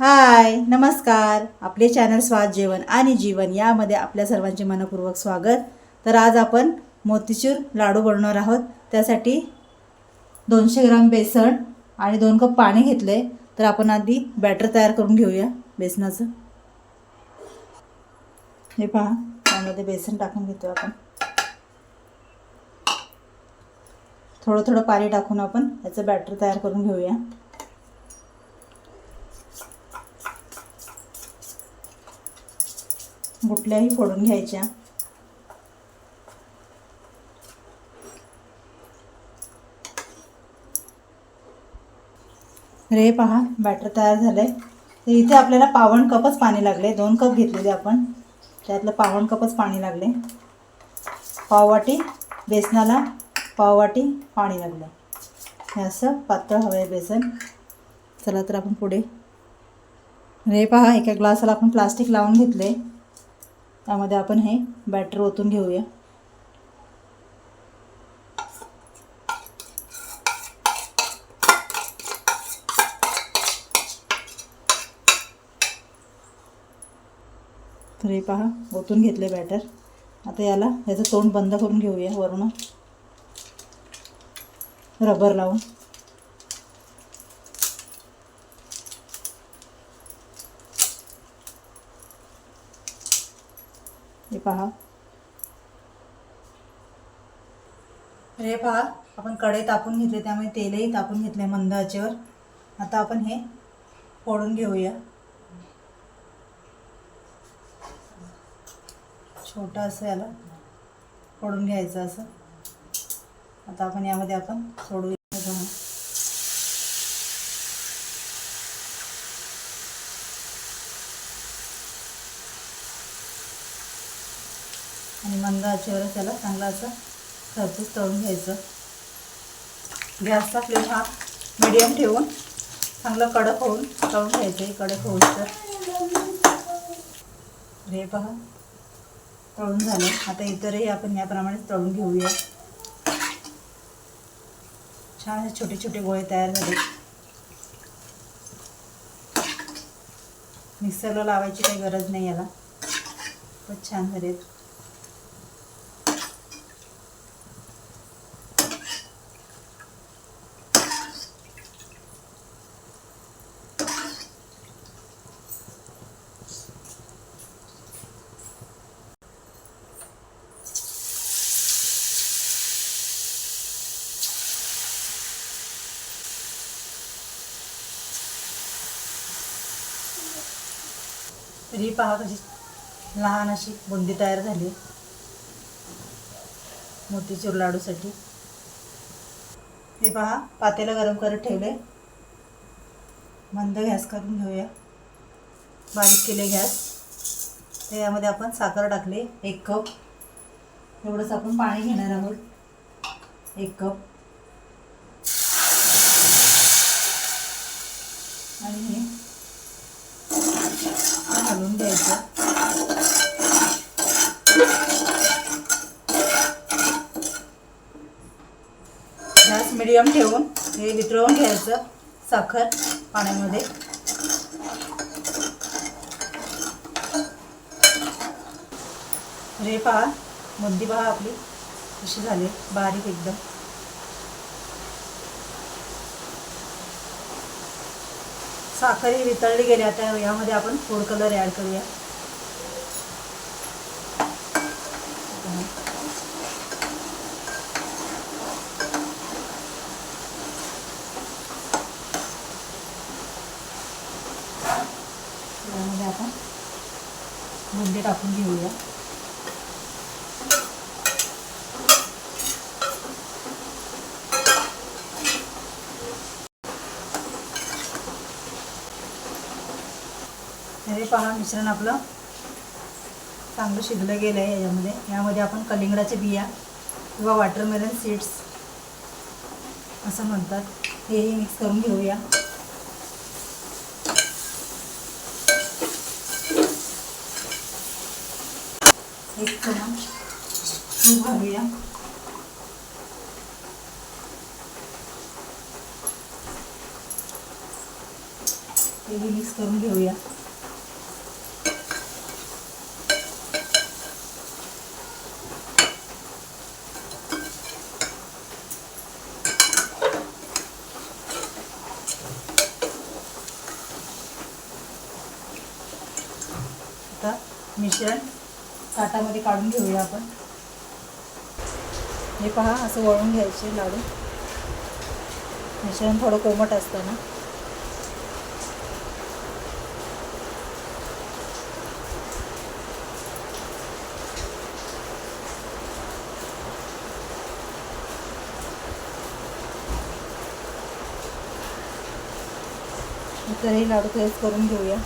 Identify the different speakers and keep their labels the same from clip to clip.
Speaker 1: हाय नमस्कार. आपले चॅनल स्वाद जेवण आणि जीवन यामध्ये आपल्या सर्वांचे मनपूर्वक स्वागत. तर आज आपण मोतीचूर लाडू बनवणार आहोत. त्यासाठी दोनशे ग्राम बेसन आणि दोन कप पाणी घेतले. तर आपण आधी बॅटर तयार करून घेऊया बेसनाचं. हे पहा त्यामध्ये बेसन टाकून घेतो आपण. थोडं थोडं पाणी टाकून आपण याचं बॅटर तयार करून घेऊया. बुटल्याही फोडून घ्यायच्या. रे पहा बॅटर तयार झालंय. तर इथे आपल्याला पावण कपच पाणी लागले. दोन कप घेतलेले आपण. त्यातलं पावण कपच पाणी लागले. पाववाटी बेसनाला पाववाटी पाणी लागलं. हे असं पातळ हवं आहे बेसन. चला तर आपण पुढे. रे पहा एका ग्लासाला आपण प्लास्टिक लावून घेतले त्यामध्ये आपण हे बॅटर ओतून घेऊया. तर हे पहा ओतून घेतले बॅटर आता याला याचं तोंड बंद करून घेऊया वरून. रबर लावून. हे पहा. हे पहा आपण कढई तापून घेतले त्यामुळे तेलही तापून घेतले मंद आचेवर आता आपण हे फोडून घेऊया. छोटं असं याला फोडून घ्यायचं असं. आता आपण यामध्ये आपण सोडूया बघा. आचेवर त्याला चांगलं असं खरपूस तळून घ्यायचं. गॅसचा फ्लेम हा मिडियम ठेवून चांगलं कडक होऊन तळून घ्यायचं आहे कडक होऊन तर. हे पहा तळून झालं. आता इतरही आपण याप्रमाणे तळून घेऊया. छान छोटे छोटे गोळे तयार झाले. मिक्सरला लावायची काही गरज नाही याला. खूप छान झालेत. तर ही पहा कशी लहान अशी बुंदी तयार झाली. मोतीचूर लाडूसाठी. हे पहा पातेला गरम करत ठेवले मंद गॅस करून घेऊया. बारीक केले गॅस. तर यामध्ये आपण साखर टाकले एक कप. एवढंच आपण पाणी घेणार आहोत. एक कप आणि हे घालून द्यायचं गॅस मिडियम ठेवून हे वितळवून घ्यायचं साखर पाण्यामध्ये. रे पहा मुद्दी पहा आपली. कशी झाली? बारीक एकदम. साखर ही वितळली गेली आता यामध्ये आपण फूड कलर ॲड करूया. आपण बुंदी टाकून घेऊया. हे पहा मिश्रण आपलं चांगलं शिजलं गेलं आहे याच्यामध्ये. यामध्ये आपण कलिंगडाच्या बिया किंवा वॉटरमेलन सीड्स असं म्हणतात. हेही मिक्स करून घेऊया. एक चमच तूप घालूया तेही मिक्स करून घेऊया. आता मिश्रण ताटामध्ये काढून घेऊया आपण. हे पहा असं वळून घ्यायचे लाडू. मिश्रण थोडं कोमट असतं ना तर हे लाडू तयार करून घेऊया.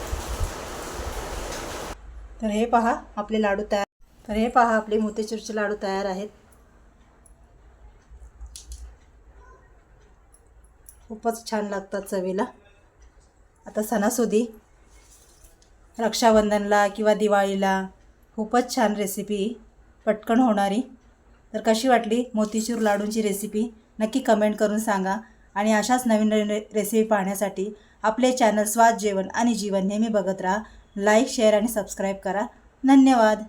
Speaker 1: तर हे पहा आपले लाडू तयार तर हे पहा आपले मोतीचूरचे लाडू तयार आहेत. खूपच छान लागतात चवीला. आता सणासुदी रक्षाबंधनला किंवा दिवाळीला खूपच छान रेसिपी पटकन होणारी. तर कशी वाटली मोतीचूर लाडूंची रेसिपी नक्की कमेंट करून सांगा. आणि अशाच नवीन नवीन रे रेसिपी पाहण्यासाठी आपले चॅनल स्वाद जेवण आणि जीवन नेहमी बघत राहा. लाईक शेअर आणि सबस्क्राईब करा. धन्यवाद.